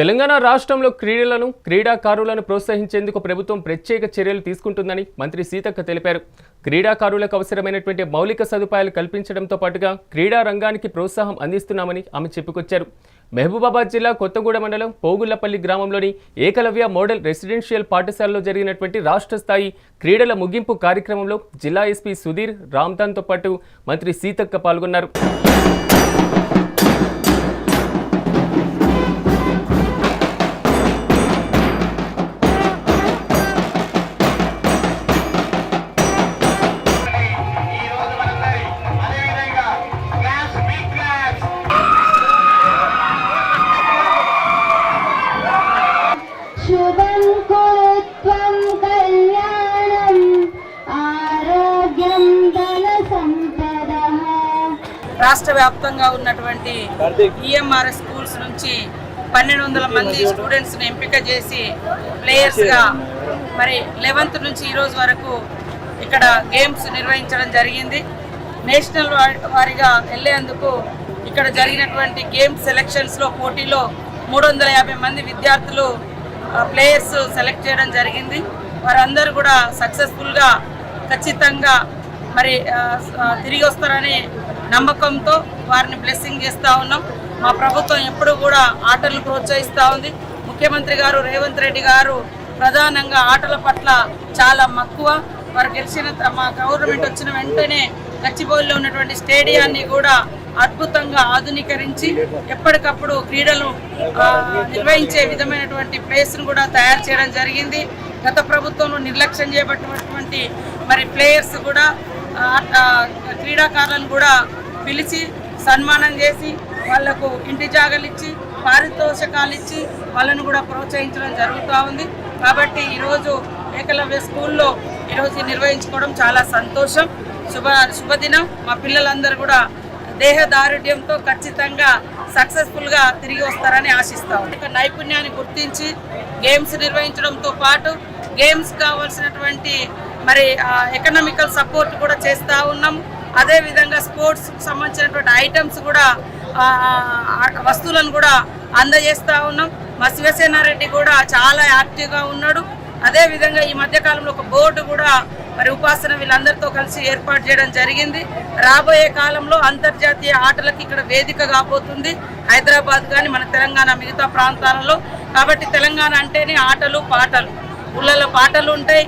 తెలంగాణ రాష్ట్రంలో క్రీడలను క్రీడాకారులను ప్రోత్సహించేందుకు ప్రభుత్వం ప్రత్యేక చర్యలు తీసుకుంటుందని మంత్రి సీతక్క తెలిపారు. క్రీడాకారులకు అవసరమైనటువంటి మౌలిక సదుపాయాలు కల్పించడంతో పాటుగా క్రీడా రంగానికి ప్రోత్సాహం అందిస్తున్నామని ఆమె చెప్పుకొచ్చారు. మహబూబాబాద్ జిల్లా కొత్తగూడ మండలం పోగుళ్ళపల్లి గ్రామంలోని ఏకలవ్య మోడల్ రెసిడెన్షియల్ పాఠశాలలో జరిగినటువంటి రాష్ట్ర స్థాయి క్రీడల ముగింపు కార్యక్రమంలో జిల్లా ఎస్పీ సుధీర్ రామ్దాన్తో పాటు మంత్రి సీతక్క పాల్గొన్నారు. రాష్ట్ర వ్యాప్తంగా ఉన్నటువంటి ఈఎంఆర్ఎస్ స్కూల్స్ నుంచి పన్నెండు వందల మంది స్టూడెంట్స్ని ఎంపిక చేసి ప్లేయర్స్గా మరి లెవెన్త్ నుంచి ఈరోజు వరకు ఇక్కడ గేమ్స్ నిర్వహించడం జరిగింది. నేషనల్ వారిగా వెళ్ళేందుకు ఇక్కడ జరిగినటువంటి గేమ్స్ సెలెక్షన్స్లో పోటీలో మూడు వందల యాభై మంది విద్యార్థులు ప్లేయర్స్ సెలెక్ట్ చేయడం జరిగింది. వారందరూ కూడా సక్సెస్ఫుల్గా ఖచ్చితంగా మరి తిరిగి వస్తారని నమ్మకంతో వారిని బ్లెస్సింగ్ చేస్తూ ఉన్నాం. మా ప్రభుత్వం ఎప్పుడు కూడా ఆటలను ప్రోత్సహిస్తూ ఉంది. ముఖ్యమంత్రి గారు రేవంత్ రెడ్డి గారు ప్రధానంగా ఆటల పట్ల చాలా మక్కువ. వారు గెలిచిన మా గవర్నమెంట్ వచ్చిన వెంటనే గచ్చిబౌలిలో ఉన్నటువంటి స్టేడియాన్ని కూడా అద్భుతంగా ఆధునీకరించి ఎప్పటికప్పుడు క్రీడలు నిర్వహించే విధమైనటువంటి ప్లేస్ను కూడా తయారు చేయడం జరిగింది. గత ప్రభుత్వంలో నిర్లక్ష్యం చేయబడినటువంటి మరి ప్లేయర్స్ కూడా క్రీడాకారులను కూడా పిలిచి సన్మానం చేసి వాళ్ళకు ఇంటి జాగలు ఇచ్చి పారితోషకాలు ఇచ్చి వాళ్ళను కూడా ప్రోత్సహించడం జరుగుతూ ఉంది. కాబట్టి ఈరోజు ఏకలవ్య స్కూల్లో ఈరోజు నిర్వహించుకోవడం చాలా సంతోషం. శుభ శుభదినం. మా పిల్లలందరూ కూడా దేహదారుఢ్యంతో ఖచ్చితంగా సక్సెస్ఫుల్గా తిరిగి వస్తారని ఆశిస్తాం ఇక నైపుణ్యాన్ని గుర్తించి గేమ్స్ నిర్వహించడంతో పాటు గేమ్స్ కావాల్సినటువంటి మరి ఎకనామికల్ సపోర్ట్ కూడా చేస్తూ ఉన్నాం అదేవిధంగా స్పోర్ట్స్కి సంబంధించినటువంటి ఐటమ్స్ కూడా వస్తువులను కూడా అందజేస్తూ ఉన్నాం. మా శివసేనారెడ్డి కూడా చాలా యాక్టివ్గా ఉన్నాడు. అదేవిధంగా ఈ మధ్యకాలంలో ఒక బోర్డు కూడా మరి ఉపాసన వీళ్ళందరితో కలిసి ఏర్పాటు చేయడం జరిగింది. రాబోయే కాలంలో అంతర్జాతీయ ఆటలకు ఇక్కడ వేదిక కాబోతుంది. హైదరాబాద్ కానీ మన తెలంగాణ మిగతా ప్రాంతాలలో. కాబట్టి తెలంగాణ అంటేనే ఆటలు పాటలు. ఊళ్ళలో పాటలు ఉంటాయి.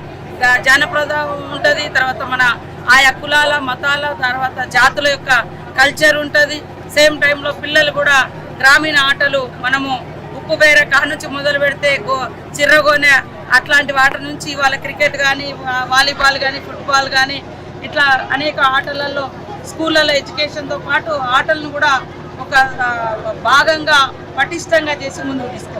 జానప్రదం ఉంటుంది. తర్వాత మన ఆయా కులాల మతాల తర్వాత జాతుల యొక్క కల్చర్ ఉంటుంది. సేమ్ టైంలో పిల్లలు కూడా గ్రామీణ ఆటలు మనము ఉప్పు బేర కాడ నుంచి మొదలు పెడితే గో చిర్రగోనె అట్లాంటి వాటి నుంచి వాళ్ళ క్రికెట్ కానీ వాలీబాల్ కానీ ఫుట్బాల్ కానీ ఇట్లా అనేక ఆటలలో స్కూళ్ళలో ఎడ్యుకేషన్తో పాటు ఆటలను కూడా ఒక భాగంగా పటిష్టంగా చేసి ముందుకు తీసుకు